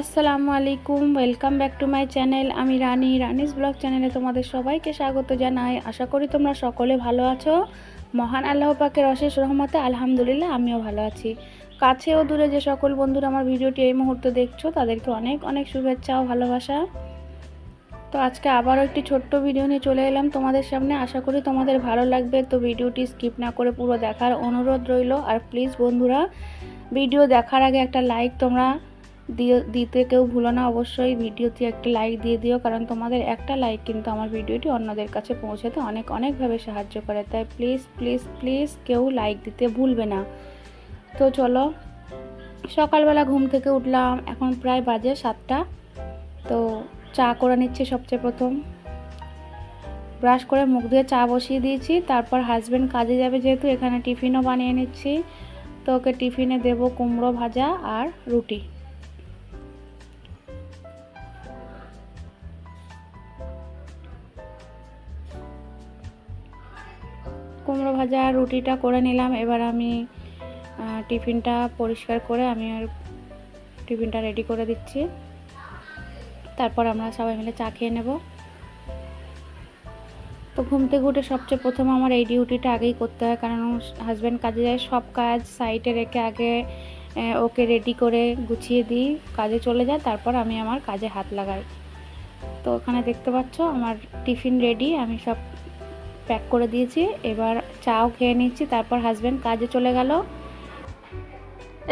আসসালামু আলাইকুম welcome back to my channel আমি রানি, রানিস ব্লগ চ্যানেলে তোমাদের সবাইকে স্বাগত জানাই। আশা করি তোমরা সকলে ভালো আছো। মহান আল্লাহ পাকের অশেষ রহমতে আলহামদুলিল্লাহ, আমিও ভালো আছি। কাছে ও দূরে যে সকল বন্ধুরা আমার ভিডিওটি এই মুহূর্তে দেখছ, তাদেরকে অনেক অনেক শুভেচ্ছা ও ভালোবাসা। তো আজকে আবারও একটি ছোট্ট ভিডিও নিয়ে চলে এলাম তোমাদের সামনে। আশা করি তোমাদের ভালো লাগবে, তো ভিডিওটি স্কিপ না করে পুরো দেখার অনুরোধ রইল। আর প্লিজ বন্ধুরা ভিডিও দেখার আগে একটা লাইক তোমরা দিয়ে দিতে কেউ ভুলো না। অবশ্যই ভিডিওতে একটা লাইক দিয়ে দিও, কারণ তোমাদের একটা লাইক কিন্তু আমার ভিডিওটি অন্যদের কাছে পৌঁছাতে অনেক, অনেকভাবে সাহায্য করে। তাই প্লিজ প্লিজ প্লিজ কেউ লাইক দিতে ভুলবে না। তো চলো, সকালবেলা ঘুম থেকে উঠলাম। এখন প্রায় বাজে সাতটা। তো চা করে নিচ্ছি সবচেয়ে প্রথম। ব্রাশ করে মুখ দিয়ে চা বসিয়ে দিয়েছি। তারপর হাজব্যান্ড কাজে যাবে যেহেতু, এখানে টিফিনও বানিয়ে নিচ্ছি। তো ওকে টিফিনে দেবো কুমড়ো ভাজা আর রুটি। কুমড়ো ভাজা, রুটিটা করে নিলাম। এবার আমি টিফিনটা পরিষ্কার করে আমি আর টিফিনটা রেডি করে দিচ্ছি। তারপর আমরা সবাই মিলে চা খেয়ে নেব। তো ঘুম থেকে উঠে সবচেয়ে প্রথম আমার এই ডিউটিটা আগেই করতে হয়, কারণ হাজব্যান্ড কাজে যায়, সব কাজ সাইডে রেখে আগে ওকে রেডি করে গুছিয়ে দিই, কাজে চলে যায়, তারপর আমি আমার কাজে হাত লাগাই। তো ওখানে দেখতে পাচ্ছ, আমার টিফিন রেডি আমি সব প্যাক করে দিয়েছি। এবার চাও খেয়ে নিচ্ছি, তারপর হাজব্যান্ড কাজে চলে গেল।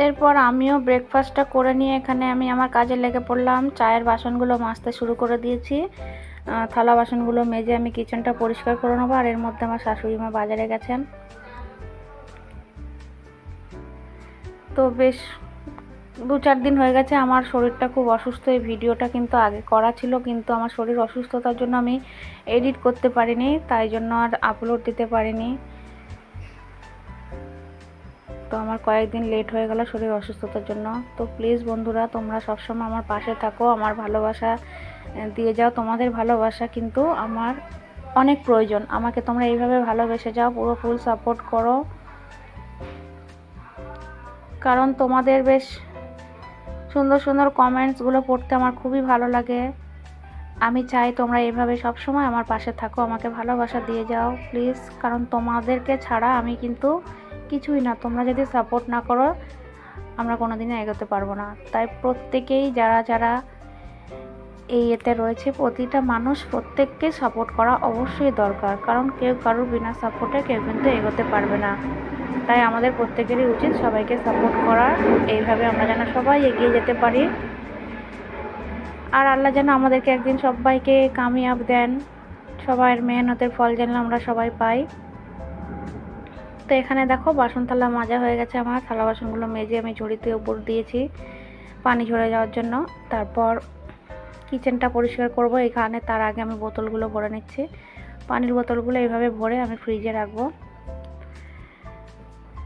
এরপর আমিও ব্রেকফাস্টটা করে নিয়ে এখানে আমি আমার কাজে লেগে পড়লাম। চায়ের বাসনগুলো মাজতে শুরু করে দিয়েছি। থালা বাসনগুলো মেজে আমি কিচেনটা পরিষ্কার করে নেব, আর এর মধ্যে আমার শাশুড়ি মা বাজারে গেছেন। তো বেশ দু চার দিন হয়ে গেছে আমার শরীরটা খুব অসুস্থ, এই ভিডিওটা কিন্তু আগে করা ছিল, কিন্তু আমার শরীর অসুস্থতার জন্য আমি এডিট করতে পারিনি, তাই জন্য আর আপলোড দিতে পারিনি। তো আমার কয়েকদিন লেট হয়ে গেল শরীর অসুস্থতার জন্য। তো প্লিজ বন্ধুরা, তোমরা সবসময় আমার পাশে থাকো, আমার ভালোবাসা দিয়ে যাও। তোমাদের ভালোবাসা কিন্তু আমার অনেক প্রয়োজন। আমাকে তোমরা এইভাবে ভালোবেসে যাও, পুরো ফুল সাপোর্ট করো। কারণ তোমাদের বেশ সুন্দর সুন্দর কমেন্টসগুলো পড়তে আমার খুবই ভালো লাগে। আমি চাই তোমরা এইভাবে সবসময় আমার পাশে থাকো, আমাকে ভালোবাসা দিয়ে যাও প্লিজ কারণ তোমাদেরকে ছাড়া আমি কিন্তু কিছুই না। তোমরা যদি সাপোর্ট না করো, আমরা কোনোদিনই এগোতে পারব না। তাই প্রত্যেকেই যারা যারা এই এতে রয়েছে, প্রতিটা মানুষ প্রত্যেককে সাপোর্ট করা অবশ্যই দরকার। কারণ কেউ কারোর বিনা সাপোর্টে কেউ কিন্তু এগোতে পারবে না। তাই আমাদের প্রত্যেকেরই উচিত সবাইকে সাপোর্ট করা এইভাবে আমরা যেন সবাই এগিয়ে যেতে পারি। আর আল্লাহ যেন আমাদেরকে একদিন সবাইকে কামিয়াব দেন। সবার মেহনতের ফল যেন আমরা সবাই পাই। তো এখানে দেখো বাসন থালা মাজা হয়ে গেছে আমার। থালা বাসনগুলো মেজে আমি ঝুড়িতে উপর দিয়েছি পানি ঝরে যাওয়ার জন্য। তারপর কিচেনটা পরিষ্কার করব। এখানে তার আগে আমি বোতলগুলো ভরে নিচ্ছি। পানির বোতলগুলো এইভাবে ভরে আমি ফ্রিজে রাখব।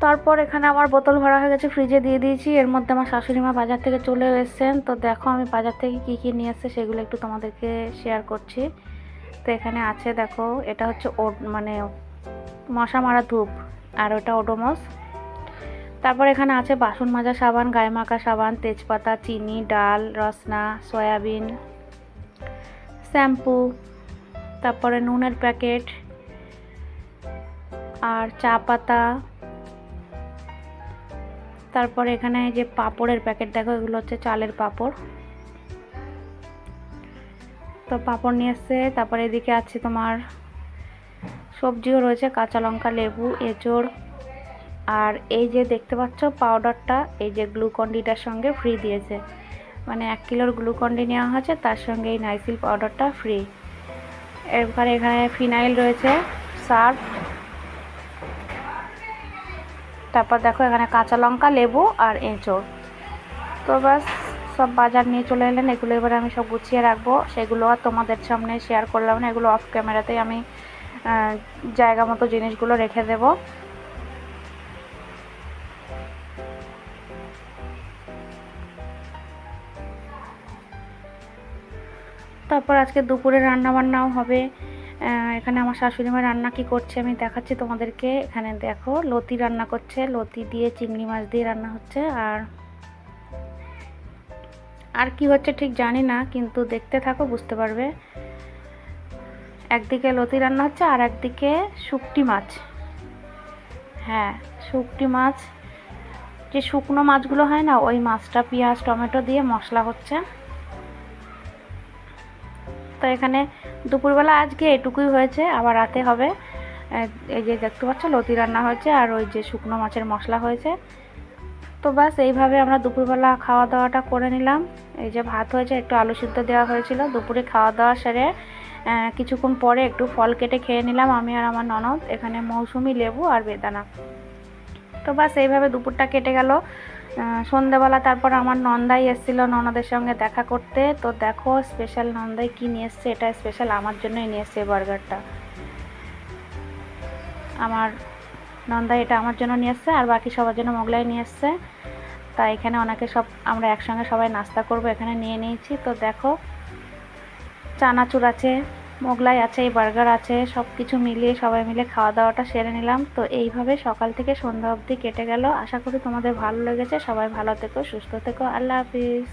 তারপর এখানে আমার বোতল ভরা হয়ে গেছে ফ্রিজে দিয়ে দিয়েছি। এর মধ্যে আমার শাশুড়ি মা বাজার থেকে চলে এসেছেন। তো দেখো আমি বাজার থেকে কী কী নিয়ে এসেছে সেগুলো একটু তোমাদেরকে শেয়ার করছি। তো এখানে আছে দেখো, এটা হচ্ছে ও- মানে মশা মারা ধূপ আর ওটা ওডোমস। তারপর এখানে আছে বাসন মাজা সাবান, গায়ে মাখা সাবান, তেজপাতা, চিনি, ডাল, রসনা, সয়াবিন, শ্যাম্পু, তারপরে নুনের প্যাকেট, আর চা পাতা তারপরে এখানে যে পাপড়ের প্যাকেট, দেখো এগুলো হচ্ছে চালের পাপড়। তো পাপড় নিয়ে এসছে, তারপরে এদিকে আছে তোমার সবজিও রয়েছে, কাঁচা লঙ্কা, লেবু, এঁচড়। আর এই যে দেখতে পাচ্ছ পাউডারটা, এই যে গ্লুকন্ডিটার সঙ্গে ফ্রি দিয়েছে। মানে এক কিলোর গ্লুকন্ডি নেওয়া হয়েছে, তার সঙ্গে এই নাইসিল পাউডারটা ফ্রি এরপরে এখানে ফিনাইল রয়েছে, সার্ফ। তারপর দেখো এখানে কাঁচা লঙ্কা, লেবু আর এঁচড়। তো ব্যাস, সব বাজার নিয়ে চলে এলেন। এগুলো এবারে আমি সব গুছিয়ে রাখব। সেগুলো আর তোমাদের সামনে শেয়ার করলাম না। এগুলো অফ ক্যামেরাতেই আমি জায়গা মতো জিনিসগুলো রেখে দেব। তারপর আজকে দুপুরে রান্না বান্নাও হবে। এখানে আমার শাশুড়ি মা রান্না কি করছে আমি দেখাচ্ছি তোমাদেরকে। এখানে দেখো, লতি রান্না করছে, লতি দিয়ে চিংড়ি মাছ দিয়ে রান্না হচ্ছে। আর আর কি হচ্ছে ঠিক জানি না, কিন্তু দেখতে থাকো, বুঝতে পারবে। একদিকে লতি রান্না হচ্ছে আর একদিকে শুকটি মাছ। হ্যাঁ শুকটি মাছ। যে শুকনো মাছগুলো হয় না, ওই মাছটা পেঁয়াজ, টমেটো দিয়ে মশলা হচ্ছে। তো এখানে দুপুরবেলা আজকে এটুকুই হয়েছে, আবার রাতে হবে। এই যে দেখতে পাচ্ছ, লতি রান্না হয়েছে, আর ওই যে শুকনো মাছের মশলা হয়েছে। তো বাস এইভাবে আমরা দুপুরবেলা খাওয়া দাওয়াটা করে নিলাম। এই যে ভাত হয়েছে, একটু আলু সিদ্ধ দেওয়া হয়েছিল। দুপুরে খাওয়া দাওয়া সেরে কিছুক্ষণ পরে একটু ফল কেটে খেয়ে নিলাম আমি আর আমার ননদ। এখানে মৌসুমি লেবু আর বেদানা। তো বাস এইভাবে দুপুরটা কেটে গেল। আহ, সন্ধেবেলা তারপর আমার নন্দাই এসেছিল ননদের সঙ্গে দেখা করতে। তো দেখো স্পেশাল নন্দাই কি নিয়ে এসছে এটা স্পেশাল আমার জন্যই নিয়ে এসছে বার্গারটা আমার নন্দাই এটা আমার জন্য নিয়ে এসছে আর বাকি সবার জন্য মোগলাই নিয়ে এসছে। তা এখানে অনেকে সব আমরা একসঙ্গে সবাই নাস্তা করব এখানে নিয়ে নিয়েছি। তো দেখো চানাচুর আছে। মোগলাই আছে, বার্গার আছে সব কিছু মিলিয়ে সবাই মিলে খাওয়া দাওয়াটা সেরে নিলাম। তো এইভাবে সকাল থেকে সন্ধ্যা অবধি কেটে গেল। আশা করি তোমাদের ভালো লেগেছে। সবাই ভালো থেকো, সুস্থ থেকো। আল্লাহ হাফিজ।